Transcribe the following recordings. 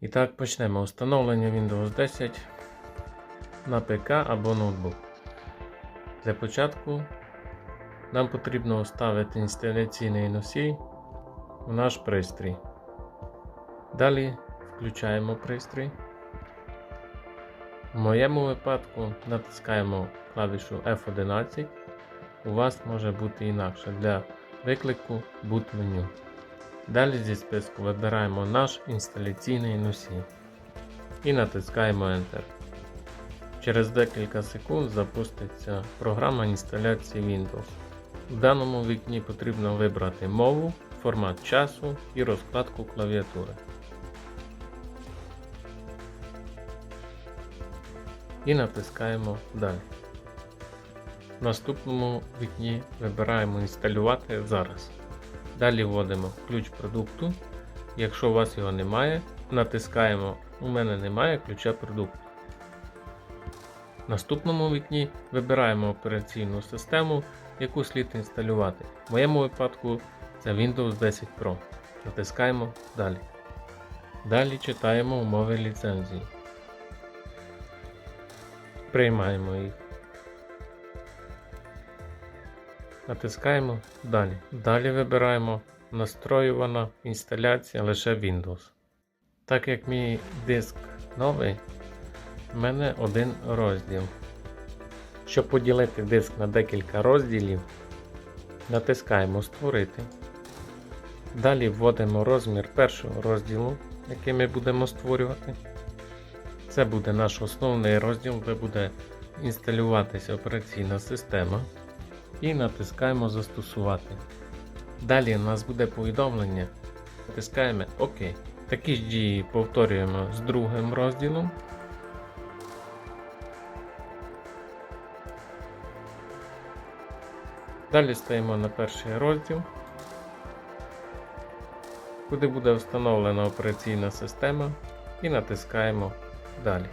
І так, почнемо. Встановлення Windows 10 на ПК або ноутбук. Для початку нам потрібно вставити інсталяційний носій в наш пристрій. Далі включаємо пристрій. В моєму випадку натискаємо клавішу F11. У вас може бути інакше для виклику boot меню. Далі зі списку вибираємо наш інсталяційний носій і натискаємо Enter. Через декілька секунд запуститься програма інсталяції Windows. В даному вікні потрібно вибрати мову, формат часу і розкладку клавіатури. І натискаємо Далі. В наступному вікні вибираємо інсталювати зараз. Далі вводимо ключ продукту. Якщо у вас його немає, натискаємо У мене немає ключа продукту. В наступному вікні вибираємо операційну систему, яку слід інсталювати. В моєму випадку це Windows 10 Pro. Натискаємо Далі. Далі читаємо умови ліцензії. Приймаємо їх. Натискаємо Далі. Далі вибираємо Настроювана інсталяція лише Windows. Так як мій диск новий, в мене один розділ. Щоб поділити диск на декілька розділів, натискаємо Створити. Далі вводимо розмір першого розділу, який ми будемо створювати. Це буде наш основний розділ, де буде інсталюватися операційна система і натискаємо Застосувати. Далі у нас буде повідомлення. Натискаємо ОК. Такі ж дії повторюємо з другим розділом. Далі стаємо на перший розділ, куди буде встановлена операційна система і натискаємо Далі.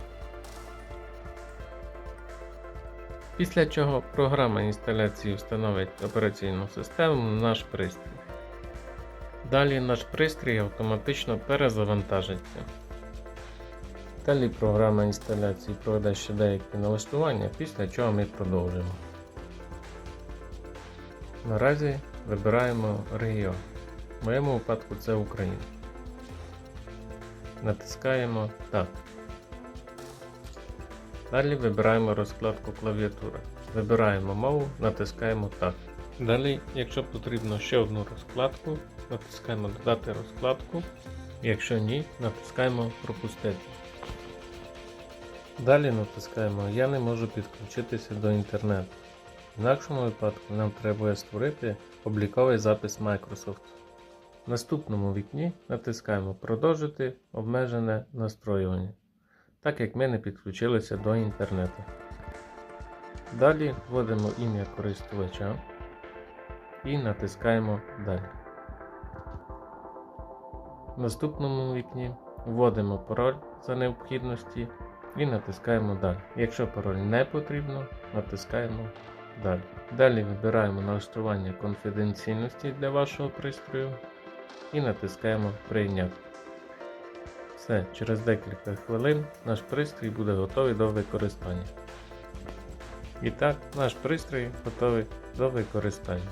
Після чого програма інсталяції встановить операційну систему на наш пристрій. Далі наш пристрій автоматично перезавантажиться. Далі програма інсталяції проведе ще деякі налаштування, після чого ми продовжимо. Наразі вибираємо регіон. В моєму випадку це Україна. Натискаємо Так. Далі вибираємо розкладку клавіатури. Вибираємо мову, натискаємо Так. Далі, якщо потрібно ще одну розкладку, натискаємо Додати розкладку. Якщо ні, натискаємо Пропустити. Далі натискаємо Я не можу підключитися до інтернету. В інакшому випадку нам треба створити обліковий запис Microsoft. В наступному вікні натискаємо Продовжити обмежене настроювання так як ми не підключилися до інтернету. Далі вводимо ім'я користувача і натискаємо Далі. В наступному вікні вводимо пароль за необхідності і натискаємо Далі. Якщо пароль не потрібно, натискаємо Далі. Далі вибираємо налаштування конфіденційності для вашого пристрою і натискаємо Прийняти. Все, через декілька хвилин наш пристрій буде готовий до використання. І так, наш пристрій готовий до використання.